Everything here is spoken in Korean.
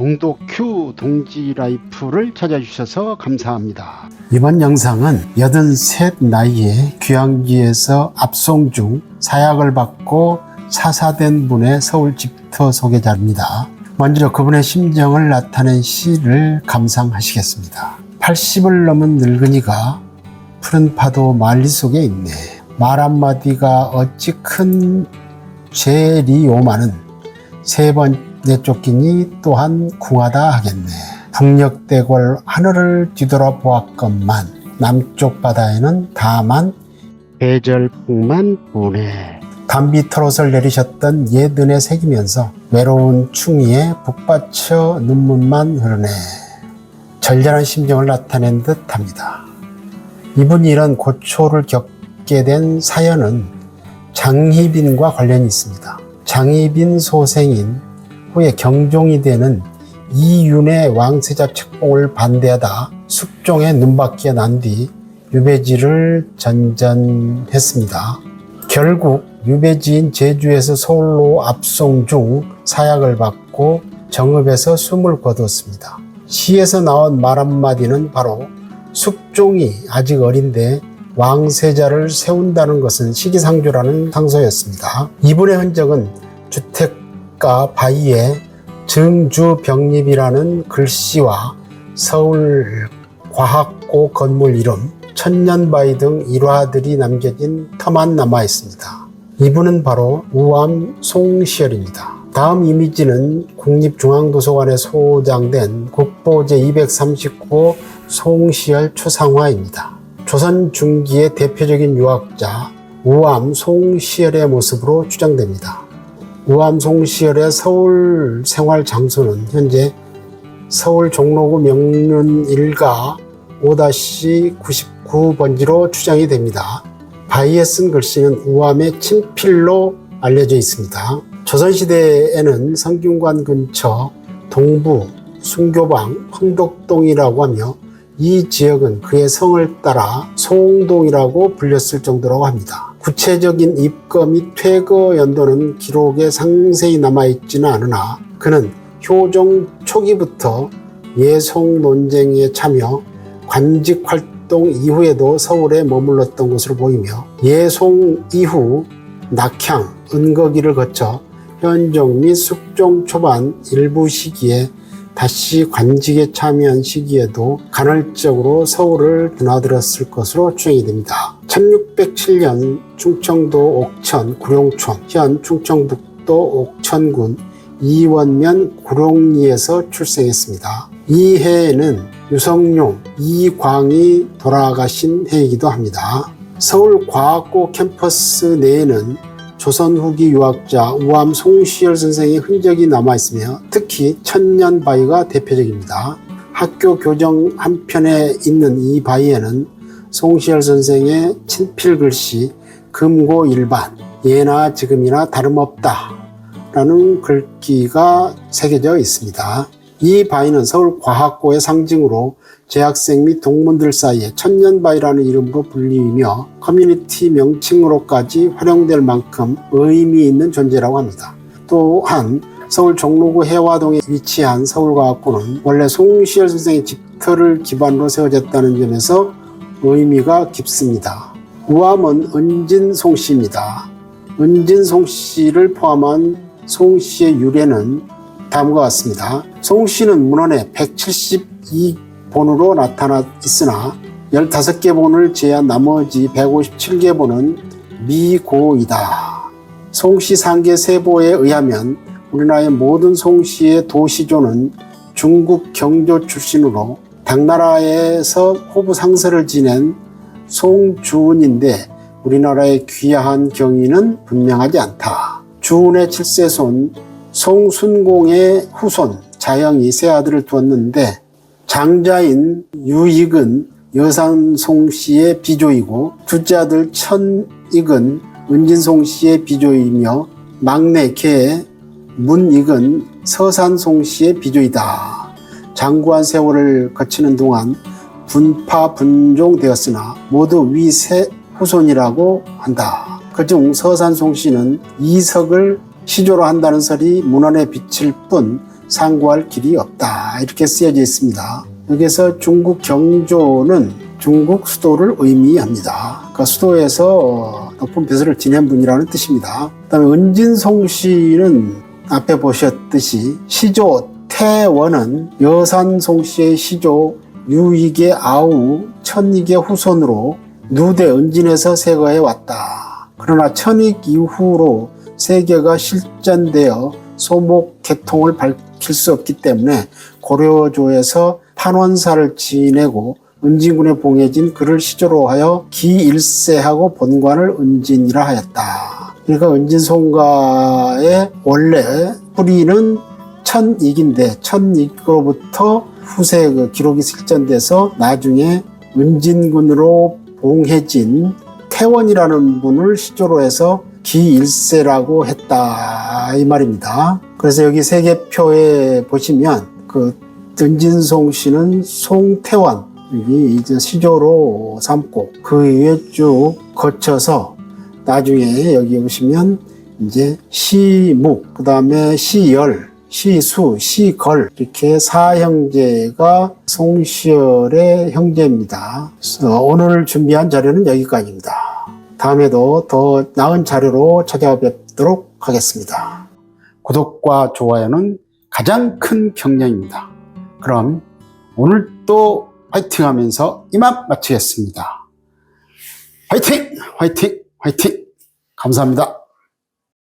동도큐 동지 라이프를 찾아주셔서 감사합니다. 이번 영상은 83 나이에 귀향지에서 압송 중 사약을 받고 사사된 분의 서울 집터 소개자입니다. 먼저 그분의 심정을 나타낸 시를 감상하시겠습니다. 80을 넘은 늙은이가 푸른 파도 만리 속에 있네. 말 한마디가 어찌 큰 죄리오마는 세 번째 쫓기니 또한 궁하다 하겠네. 북녘대골 하늘을 뒤돌아보았건만 남쪽 바다에는 다만 계절풍만 보네. 담비 트롯을 내리셨던 옛 은혜 새기면서 외로운 충이에 북받쳐 눈물만 흐르네. 절절한 심정을 나타낸 듯 합니다. 이분이 이런 고초를 겪게 된 사연은 장희빈과 관련이 있습니다. 장희빈 소생인 후에 경종이 되는 이윤의 왕세자 책봉을 반대하다 숙종의 눈밖에 난 뒤 유배지를 전전했습니다. 결국 유배지인 제주에서 서울로 압송 중 사약을 받고 정읍에서 숨을 거두었습니다. 시에서 나온 말 한마디는 바로 숙종이 아직 어린데 왕세자를 세운다는 것은 시기상조라는 상소였습니다. 이분의 흔적은 주택 가 바위에 증주병립이라는 글씨와 서울 과학고 건물 이름, 천년바위 등 일화들이 남겨진 터만 남아 있습니다. 이분은 바로 우암 송시열입니다. 다음 이미지는 국립중앙도서관에 소장된 국보 제239호 송시열 초상화입니다. 조선 중기의 대표적인 유학자 우암 송시열의 모습으로 추정됩니다. 우암 송 시열의 서울 생활 장소는 현재 서울 종로구 명륜 일가 5-99번지로 추정이 됩니다. 바위에 쓴 글씨는 우암의 친필로 알려져 있습니다. 조선시대에는 성균관 근처 동부, 순교방, 황덕동이라고 하며 이 지역은 그의 성을 따라 송동이라고 불렸을 정도라고 합니다. 구체적인 입거 및 퇴거 연도는 기록에 상세히 남아있지는 않으나 그는 효종 초기부터 예송 논쟁에 참여, 관직 활동 이후에도 서울에 머물렀던 것으로 보이며 예송 이후 낙향, 은거기를 거쳐 현종 및 숙종 초반 일부 시기에 다시 관직에 참여한 시기에도 간헐적으로 서울을 드나들었을 것으로 추정이 됩니다. 1607년 충청도 옥천 구룡촌, 현 충청북도 옥천군 이원면 구룡리에서 출생했습니다. 이 해에는 유성룡, 이광이 돌아가신 해이기도 합니다. 서울과학고 캠퍼스 내에는 조선 후기 유학자 우암 송시열 선생의 흔적이 남아 있으며 특히 천년 바위가 대표적입니다. 학교 교정 한편에 있는 이 바위에는 송시열 선생의 친필 글씨 금고 일반 예나 지금이나 다름없다 라는 글귀가 새겨져 있습니다. 이 바위는 서울 과학고의 상징으로 재학생 및 동문들 사이에 천년바위라는 이름으로 불리며 커뮤니티 명칭으로까지 활용될 만큼 의미 있는 존재라고 합니다. 또한 서울 종로구 해화동에 위치한 서울과학고는 원래 송시열 선생의 집터를 기반으로 세워졌다는 점에서 의미가 깊습니다. 우암은 은진 송 씨입니다. 은진 송 씨를 포함한 송 씨의 유래는 다음과 같습니다. 송 씨는 문헌에 172본으로 나타나 있으나 15개 본을 제한 나머지 157개 본은 미고이다. 송씨 상계 세보에 의하면 우리나라의 모든 송씨의 도시조는 중국 경조 출신으로 당나라에서 호부 상서를 지낸 송주운인데 우리나라의 귀화한 경위는 분명하지 않다. 주운의 7세손 송순공의 후손 자영이 세 아들을 두었는데 장자인 유익은 여산송 씨의 비조이고 둘째 아들 천익은 은진송 씨의 비조이며 막내 개 문익은 서산송 씨의 비조이다. 장구한 세월을 거치는 동안 분파 분종되었으나 모두 위세 후손이라고 한다. 그중 서산송 씨는 이석을 시조로 한다는 설이 문헌에 비칠 뿐 상고할 길이 없다. 이렇게 쓰여져 있습니다. 여기서 중국 경조는 중국 수도를 의미합니다. 그러니까 수도에서 높은 벼슬을 지낸 분이라는 뜻입니다. 그다음에 은진송 씨는 앞에 보셨듯이 시조 태원은 여산송 씨의 시조 유익의 아우 천익의 후손으로 누대 은진에서 세거해 왔다. 그러나 천익 이후로 세계가 실전되어 소목 개통을 밝힐 수 없기 때문에 고려조에서 판원사를 지내고 은진군에 봉해진 그를 시조로 하여 기일세하고 본관을 은진이라 하였다. 그러니까 은진송가의 원래 뿌리는 천익인데 천익으로부터 후세 그 기록이 실전돼서 나중에 은진군으로 봉해진 태원이라는 분을 시조로 해서 기일세라고 했다 이 말입니다. 그래서 여기 세계표에 보시면 그 은진송 씨는 송태원 여기 이제 시조로 삼고 그 위에 쭉 거쳐서 나중에 여기 보시면 이제 시묵 그 다음에 시열 시수, 시걸 이렇게 사형제가 송시열의 형제입니다. 오늘 준비한 자료는 여기까지입니다. 다음에도 더 나은 자료로 찾아뵙도록 하겠습니다. 구독과 좋아요는 가장 큰 격려입니다. 그럼 오늘 또 화이팅 하면서 이만 마치겠습니다. 화이팅! 화이팅! 화이팅! 감사합니다.